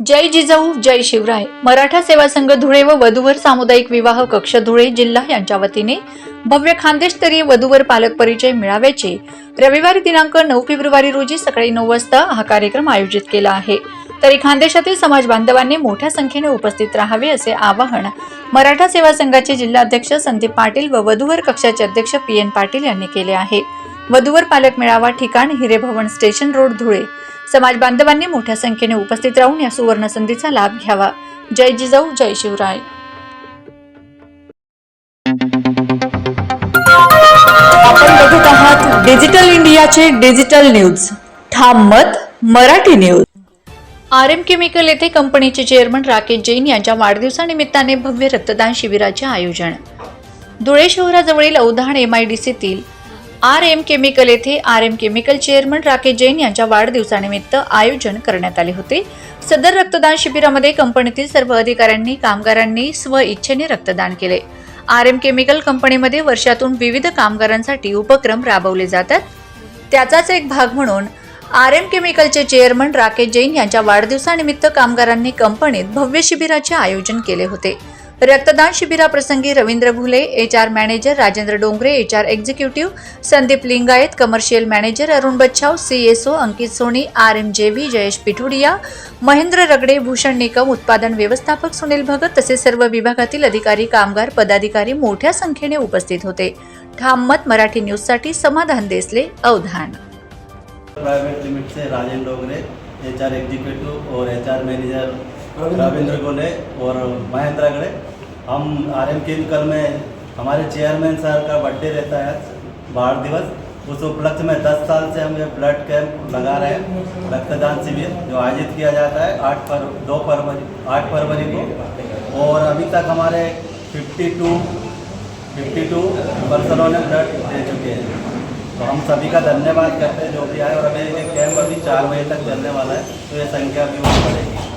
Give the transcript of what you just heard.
जय जिजाऊ जय शिवराय. मराठा सेवा संघ धुळे व वधूवर सामुदायिक विवाह कक्ष धुळे जिल्हा यांच्या वतीने भव्य खानदेशस्तरीय वधूवर पालक परिचय मेळाव्याचे रविवारी दिनांक नऊ फेब्रुवारी रोजी सकाळी नऊ वाजता हा कार्यक्रम आयोजित केला आहे. तरी खानदेशातील समाज बांधवांनी मोठ्या संख्येने उपस्थित राहावे असे आवाहन मराठा सेवा संघाचे जिल्हाध्यक्ष संदीप पाटील व वधूवर कक्षाचे अध्यक्ष पी एन पाटील यांनी केले आहे. वधूवर पालक मेळावा ठिकाण हिरेभवन स्टेशन रोड धुळे. समाज बांधवांनी मोठ्या संख्येने उपस्थित राहून या सुवर्ण संधीचा लाभ घ्यावा. जय जिजाऊ जय शिवराय. आपण बघत आहात डिजिटल इंडियाचे डिजिटल न्यूज. ठाम मत Marathi news. R M chemical येथे कंपनीचे चेअरमन राकेश जैन यांच्या वाढदिवसानिमित्ताने भव्य रक्तदान शिबिराचे आयोजन. धुळे शहराजवळील औधाण एम आय डी सीतील आर एम केमिकल येथे R M chemical chairman Rakesh Jain यांच्या वाढदिवसानिमित्त आयोजन करण्यात आले होते. सदर रक्तदान शिबिरामध्ये कंपनीतील सर्व अधिकाऱ्यांनी कामगारांनी स्व इच्छेने रक्तदान केले. आर एम केमिकल कंपनीमध्ये वर्षातून विविध कामगारांसाठी उपक्रम राबवले जातात. त्याचाच एक भाग म्हणून आर एम केमिकलचे चेअरमन राकेश जैन यांच्या वाढदिवसानिमित्त कामगारांनी कंपनीत भव्य शिबिराचे आयोजन केले होते. रक्तदान शिबिराप्रसंगी Ravindra Bhule H R manager Rajendra Dongare H R executive Sandeep Lingayat commercial manager Arun Bachhav CSO Ankit Soni R M J V Jayesh Pithudia Mahendra Ragde Bhushan Nikam उत्पादन व्यवस्थापक सुनील भगत तसेच सर्व विभागातील अधिकारी कामगार पदाधिकारी मोठ्या संख्येने उपस्थित होते. ठाम मत मराठी न्यूजसाठी समाधान देसले अवधान. प्रायव्हेट लिमिट से Rajendra Dongare H R executive और H R manager Ravindra Gole और महेंद्र गड़े हम आर एम केमिकल में हमारे चेयरमैन सर का बर्थडे रहता है बाढ़ दिवस। उस उपलक्ष्य में 10 साल से हम ये ब्लड कैंप लगा रहे हैं, रक्तदान शिविर, जो आयोजित किया जाता है आठ फर दो फरवरी, आठ फरवरी को। और अभी तक हमारे 52 52 पर्सनों ने ब्लड दे चुके हैं। तो हम सभी का धन्यवाद करते हैं जो भी आए, और अभी ये कैंप अभी चार बजे तक चलने वाला है तो ये संख्या भी बढ़ेगी।